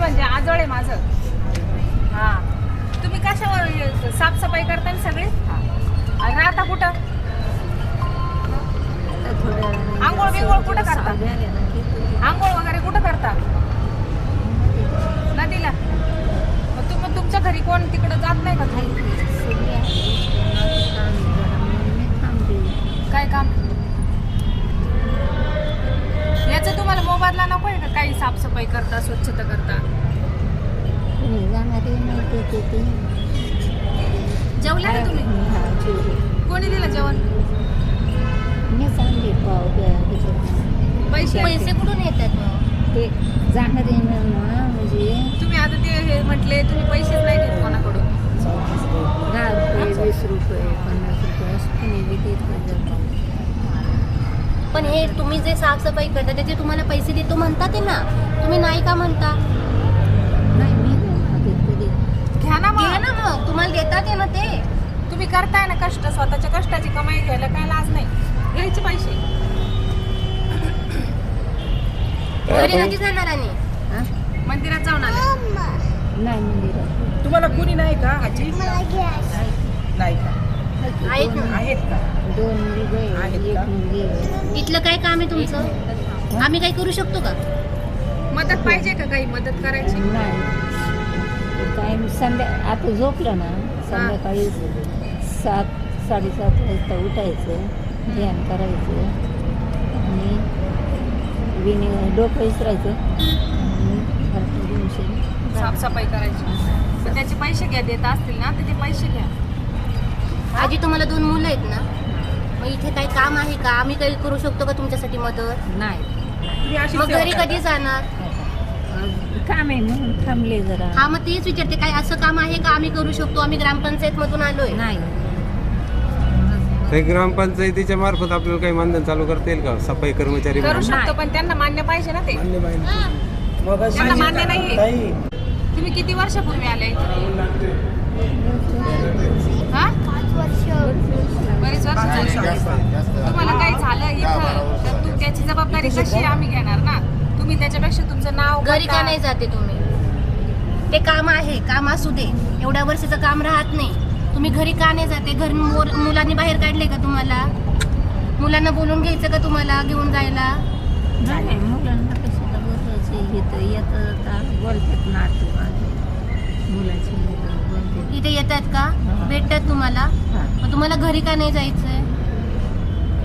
म्हणजे आजोळ आहे माझं. हा. तुम्ही कशावर साफसफाई करता ना सगळी आणि राहता कुठं? आंघोळ बिंगोळ कुठं करता? आंघोळ वगैरे कुठं करता? नदीला. मग तुम्ही तुमच्या घरी कोण तिकडं जात नाही का तुम्ही? काय काम याचं मोबदला नको आहे का काही साफसफाई करता स्वच्छता करता? जेवल्या का तुम्ही? कोणी दिलं जेवण? पैसे? पैसे कुठून येतात मग? ते जाणारे म्हणजे. तुम्ही आता ते हे म्हटले तुम्ही पैसेच नाही देत कोणाकडून. दहा रुपये वीस रुपये पन्नास रुपये असं कोणी बी देत नाही. पण हे तुम्ही जे साफसफाई करता त्याचे तुम्हाला पैसे देतो म्हणतात ते ना. तुम्ही नाही का म्हणता? नाही मी नाही मागित कधी घ्या ना घ्या मग ना मग. तुम्हाला देतात आहे ना ते. तुम्ही करताय ना कष्ट स्वतःच्या कष्टाची कमाई घ्यायला काय लाज नाही. घ्यायचे पैसे. घरी कधी जाणार आणि? हा? मंदिरात जाऊन आले. नाही मंदिरात. तुम्हाला कुणी नाही का आजी? नाही का? आहेत ना. आहेत का? दोन आहेत एक? मुलगी आहे. इथलं काय काम आहे तुमचं? आम्ही काही करू शकतो का? मदत पाहिजे का काही मदत करायची? नाही. ते काय संध्या आता झोपलं ना संध्याकाळी सात साडेसात वाजता उठायचं ध्यान करायचं आणि विणी डोकं विसरायचं आणि साफसफाई करायची. तर त्याचे पैसे घ्या देत असतील ना त्याचे पैसे घ्या. आजी तुम्हाला दोन मुलं आहेत ना? मग इथे काही काम आहे का? आम्ही काही करू शकतो का तुमच्यासाठी मदत? नाही. तुम्ही अशी मग सेवा घरी करता. कधी जाणार? काम आहे म्हणून थांबले जरा. हा मग तेच विचारते काय असं काम आहे का आम्ही करू शकतो? आम्ही ग्रामपंचायत मधून आलोय. नाही. काही ग्रामपंचायतीच्या मार्फत आपल्याला काही मानधन चालू करता येईल का? सफाई कर्मचारी करू म्हणून? शकतो पण त्यांना मान्य पाहिजे ना ते. त्यांना मान्य नाहीये. ताई, तुम्ही किती वर्षापूर्वी आले इथे? हा बरेच वर्ष झाले तुम्हाला काही झालं इथं तर तू त्याची जबाबदारी कशी आम्ही घेणार ना? तुम्ही त्याच्यापेक्षा तुमचं नाव घरी का नाही जाते तुम्ही? ते काम आहे काम असू दे. एवढ्या वर्षाचं काम राहत नाही. तुम्ही घरी का नाही जाते? घर मुलांनी बाहेर काढले का तुम्हाला? मुलांना बोलून घ्यायचं का तुम्हाला घेऊन जायला? नाही मुलांना कशाला बोलायचे इथं येतं आता. बोलतात मुलाची बोलतात. इथे येतात का. भेटतात तुम्हाला. मग तुम्हाला घरी का नाही जायचंय?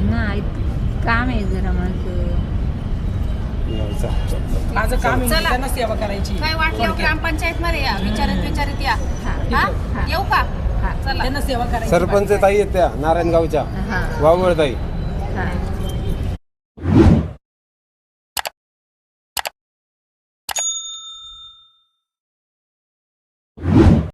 नाही काम आहे जरा माझं. माझं काम आहे चला. त्यांना सेवा करायची. काय वाटलं ग्रामपंचायत मध्ये या विचारत विचारत या. हा. येऊ का? हा. चला. त्यांना सेवा करायची. सरपंच ताई आहेत त्या नारायणगावच्या. हा. वावळ ताई हा.